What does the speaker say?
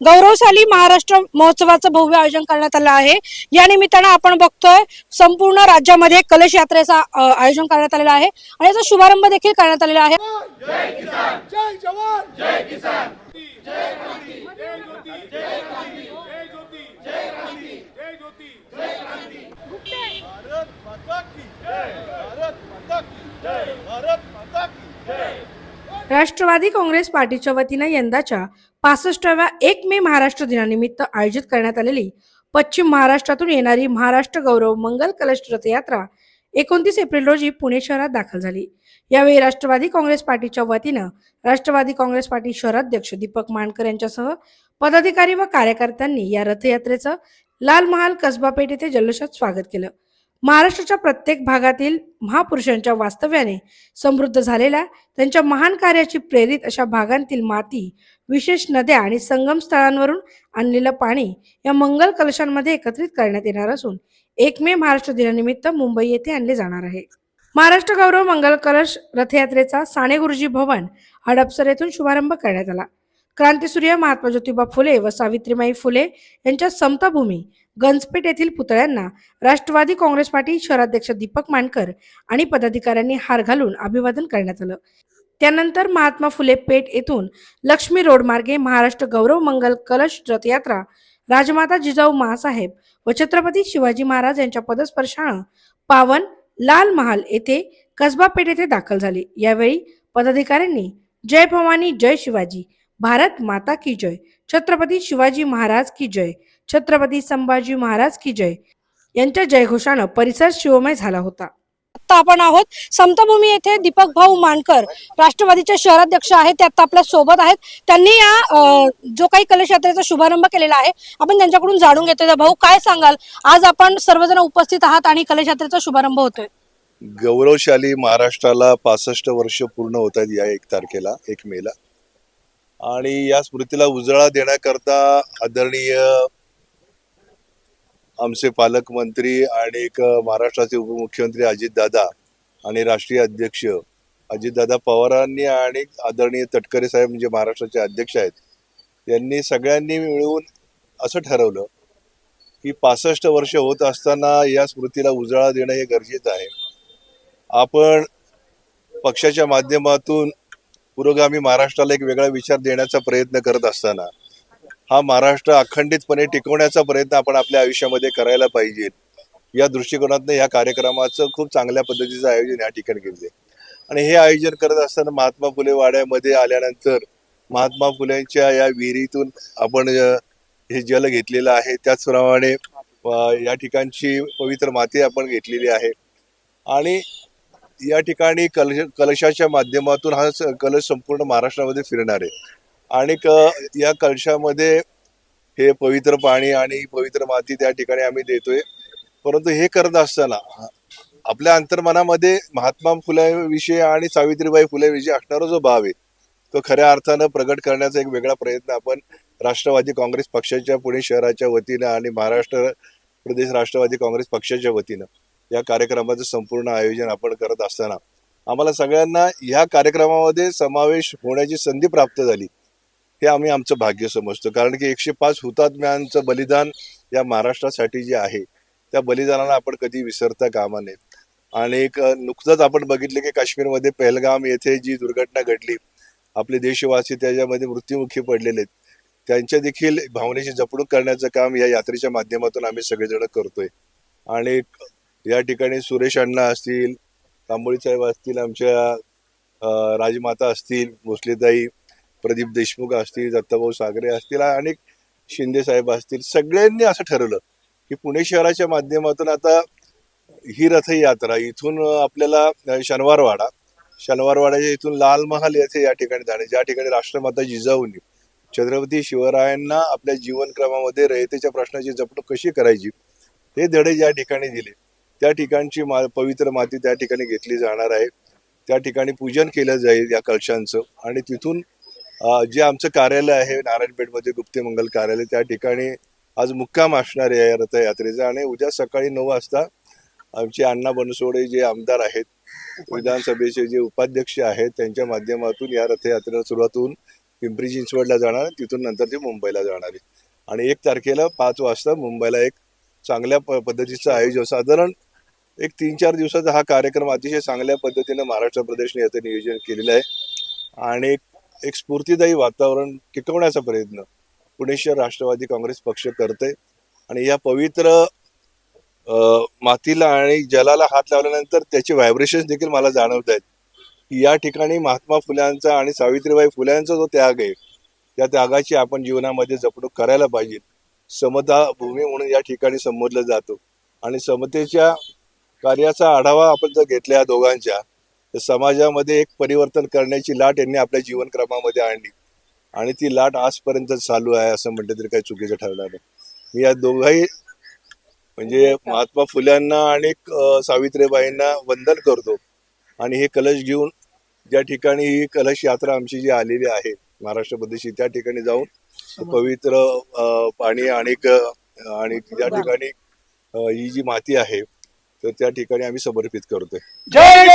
गौरवशाली महाराष्ट्र महोत्सवाचं भव्य आयोजन करण्यात आलं आहे या निमित्तानं आपण बघतोय संपूर्ण राज्यामध्ये कलश यात्रेचा आयोजन करण्यात आलेलं आहे आणि याचा शुभारंभ देखील करण्यात आलेला आहे भारत माता की जय भारत माता की जय भारत माता की जय राष्ट्रवादी काँग्रेस पार्टीच्या वतीनं यंदाच्या पासष्टाव्या एक मे महाराष्ट्र दिनानिमित्त आयोजित करण्यात आलेली पश्चिम महाराष्ट्रातून येणारी महाराष्ट्र गौरव मंगल कलश रथयात्रा एकोणतीस एप्रिल रोजी पुणे शहरात दाखल झाली. यावेळी राष्ट्रवादी काँग्रेस पार्टीच्या वतीनं राष्ट्रवादी काँग्रेस पार्टी शहराध्यक्ष दीपक मानकर यांच्यासह पदाधिकारी व कार्यकर्त्यांनी या रथयात्रेचं लाल महाल कसबा पेठ येथे जल्लोषात स्वागत केलं. महाराष्ट्राच्या प्रत्येक भागातील महापुरुषांच्या वास्तव्याने समृद्ध झालेल्या त्यांच्या महान कार्याची प्रेरित अशा भागांतील माती विशेष नद्या आणि संगम स्थळांवरून आणलेलं पाणी या मंगल कलशांमध्ये एकत्रित करण्यात येणार असून एक मे महाराष्ट्र दिनानिमित्त मुंबई येथे आणले जाणार आहे. महाराष्ट्र गौरव मंगल कलश रथयात्रेचा साने गुरुजी भवन हडपसर येथून शुभारंभ करण्यात आला. क्रांतीसूर्य महात्मा ज्योतिबा फुले व सावित्रीमाई फुले यांच्या समताभूमी गंजपेठ येथील पुतळ्यांना राष्ट्रवादी काँग्रेस पार्टी शहराध्यक्ष दीपक मानकर आणि पदाधिकाऱ्यांनी हार घालून अभिवादन करण्यात आलं. त्यानंतर महात्मा फुले पेठ येथून लक्ष्मी रोड मार्गे महाराष्ट्र गौरव मंगल कलश रथयात्रा राजमाता जिजाऊ महासाहेब व छत्रपती शिवाजी महाराज यांच्या पदस्पर्शानं पावन लाल महाल येथे कसबा पेठ येथे दाखल झाली. यावेळी पदाधिकाऱ्यांनी जय भवानी जय शिवाजी भारत माता की जय। छत्रपती शिवाजी महाराज की जय। छत्रपती संभाजी महाराज की जय। यांच्या जयघोषानं परिसर शिवमय झाला होता। आता आपण आहोत समताभूमी येथे दीपक भाऊ मानकर राष्ट्रवादीचे शहराध्यक्ष आहेत ते आता आपल्यासोबत आहेत. त्यांनी या अ, जो काही कलश यात्रेचा शुभारंभ केलेला आहे आपण त्यांच्याकडून जाणून घेतोय. तर भाऊ काय सांगाल? आज आपण सर्वजण उपस्थित आहात आणि कलश यात्रेचा शुभारंभ होतोय. गौरवशाली महाराष्ट्राला पासष्ट वर्ष पूर्ण होत आहेत या एक तारखेला एक मेला. आणि या स्मृतीला उजाळा देण्याकरता आदरणीय आमचे पालकमंत्री आणि एक महाराष्ट्राचे उपमुख्यमंत्री अजितदादा आणि राष्ट्रीय अध्यक्ष अजितदादा पवारांनी आणि आदरणीय तटकरे साहेब म्हणजे महाराष्ट्राचे अध्यक्ष आहेत यांनी सगळ्यांनी मिळून असं ठरवलं की पासष्ट वर्ष होत असताना या स्मृतीला उजाळा देणं हे गरजेचं आहे. आपण पक्षाच्या माध्यमातून पुरोगामी महाराष्ट्राला एक वेगळा विचार देण्याचा प्रयत्न करत असताना हा महाराष्ट्र अखंडितपणे टिकवण्याचा प्रयत्न आपण आपल्या आयुष्यामध्ये करायला पाहिजे या दृष्टिकोनातनं या कार्यक्रमाचं खूप चांगल्या पद्धतीचं आयोजन या ठिकाणी केले आणि हे आयोजन करत असताना महात्मा फुले वाड्यामध्ये आल्यानंतर महात्मा फुलेंच्या या विहिरीतून आपण हे जल घेतलेलं आहे. त्याचप्रमाणे या ठिकाणची पवित्र माती आपण घेतलेली आहे. आणि या ठिकाणी कलश कलशाच्या माध्यमातून हा स- कलश संपूर्ण महाराष्ट्रामध्ये फिरणार आहे. आणि क- या कलशामध्ये हे पवित्र पाणी आणि पवित्र माती त्या ठिकाणी आम्ही देतोय. परंतु हे करत असताना आपल्या अंतर्मनामध्ये महात्मा फुलेविषयी आणि सावित्रीबाई फुलेविषयी असणारा जो भाव आहे तो खऱ्या अर्थानं प्रगट करण्याचा एक वेगळा प्रयत्न आपण राष्ट्रवादी काँग्रेस पक्षाच्या पुणे शहराच्या वतीनं आणि महाराष्ट्र प्रदेश राष्ट्रवादी काँग्रेस पक्षाच्या वतीनं या कार्यक्रमाचं संपूर्ण आयोजन आपण करत असताना आम्हाला सगळ्यांना ह्या कार्यक्रमामध्ये समावेश होण्याची संधी प्राप्त झाली. हे आम्ही आमचं भाग्य समजतो. कारण की एकशे पाच हुतात्म्यांचं बलिदान या महाराष्ट्रासाठी जे आहे त्या बलिदानाला आपण कधी विसरता कामा नये. आणि एक नुकतंच आपण बघितलं की काश्मीरमध्ये पहलगाम येथे जी दुर्घटना घडली आपले देशवासी त्याच्यामध्ये मृत्युमुखी पडलेले आहेत. त्यांच्या देखील भावनेची जपणूक करण्याचं काम या यात्रेच्या माध्यमातून आम्ही सगळेजण करतोय. आणि या ठिकाणी सुरेश अण्णा असतील तांबोळी साहेब असतील आमच्या राजमाता असतील भोसलेताई प्रदीप देशमुख असतील दत्ताभाऊ सागरे असतील अनेक शिंदे साहेब असतील सगळ्यांनी असं ठरवलं की पुणे शहराच्या माध्यमातून आता ही रथयात्रा इथून आपल्याला शनिवारवाडा शनिवारवाड्याच्या इथून लाल महाल येथे या ठिकाणी जाणे ज्या ठिकाणी राष्ट्रमाता जिजाऊंनी छत्रपती शिवरायांना आपल्या जीवनक्रमामध्ये रयतेच्या प्रश्नाची जपणूक कशी करायची हे धडे ज्या ठिकाणी दिले. त्या ठिकाणची मा पवित्र माती त्या ठिकाणी घेतली जाणार आहे. त्या ठिकाणी पूजन केलं जाईल या कलशांचं. आणि तिथून जे आमचं कार्यालय आहे नारायणपेठमध्ये गुप्ते मंगल कार्यालय त्या ठिकाणी आज मुक्काम असणार आहे या रथयात्रेचा. आणि उद्या सकाळी नऊ वाजता आमचे अण्णा बनसोडे जे आमदार आहेत विधानसभेचे जे उपाध्यक्ष आहेत त्यांच्या माध्यमातून या रथयात्रेला सुरुवात होऊन पिंपरी चिंचवडला जाणार तिथून नंतर ते मुंबईला जाणार आहे. आणि एक तारखेला पाच वाजता मुंबईला एक चांगल्या प पद्धतीचं आयोजन साधारण एक तीन चार दिवसाचा हा कार्यक्रम अतिशय चांगल्या पद्धतीनं महाराष्ट्र प्रदेशने याचं नियोजन केलेलं आहे. आणि एक- स्फूर्तीदायी स्फूर्तिदायी वातावरण टिकवण्याचा प्रयत्न पुणे शहर राष्ट्रवादी काँग्रेस पक्ष करते आणि या पवित्र मातीला आणि जलाला हात लावल्यानंतर त्याचे व्हायब्रेशन्स देखील मला जाणवत आहेत. की या ठिकाणी महात्मा फुल्यांचा आणि सावित्रीबाई फुल्यांचा जो त्याग आहे त्या त्यागाची आपण जीवनामध्ये जपणूक करायला पाहिजे. समता भूमी म्हणून या ठिकाणी संबोधलं जातो. आणि समतेच्या कार्याचा आढावा आपण जर घेतला या दोघांच्या तर समाजामध्ये एक परिवर्तन करण्याची लाट यांनी आपल्या जीवनक्रमामध्ये आणली. आणि ती लाट आजपर्यंत चालू आहे असं म्हटलं तरी काही चुकीचं ठरणार नाही. मी या दोघाही म्हणजे महात्मा फुल्यांना आणि सावित्रीबाईंना वंदन करतो. आणि हे कलश घेऊन ज्या ठिकाणी ही कलश यात्रा आमची जी आलेली आहे महाराष्ट्र प्रदेशी त्या ठिकाणी जाऊन पवित्र पाणी आणि आणि ज्या ठिकाणी ही जी माती आहे तर त्या ठिकाणी आम्ही समर्पित करतोय. जय